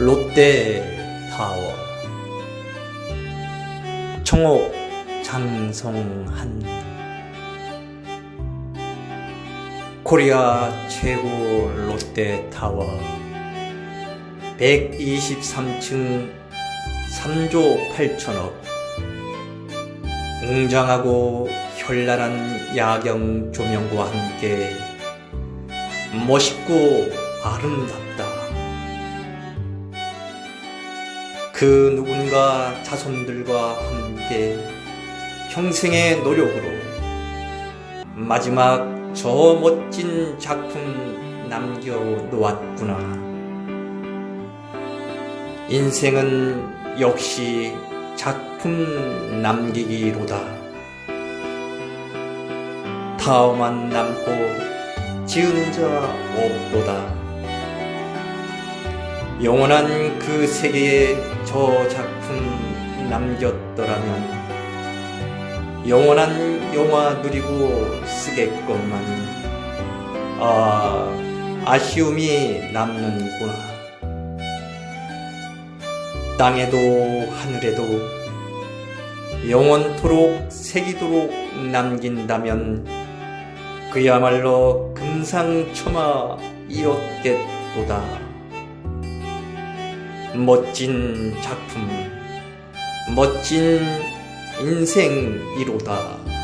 롯데타워. 청옥 장성한 코리아 최고 롯데타워. 123층 3조 8천억. 웅장하고 현란한 야경 조명과 함께 멋있고 아름답다. 그 누군가 자손들과 함께 평생의 노력으로 마지막 저 멋진 작품 남겨 놓았구나. 인생은 역시 작품 남기기로다. 타워만 남고 지은 자 없도다. 영원한 그 세계에 저 작품 남겼더라면 영원한 영화 누리고 쓰겠건만 아 아쉬움이 남는구나. 땅에도 하늘에도 영원토록 새기도록 남긴다면 그야말로 금상첨화이었겠도다. 멋진 작품, 멋진 인생이로다.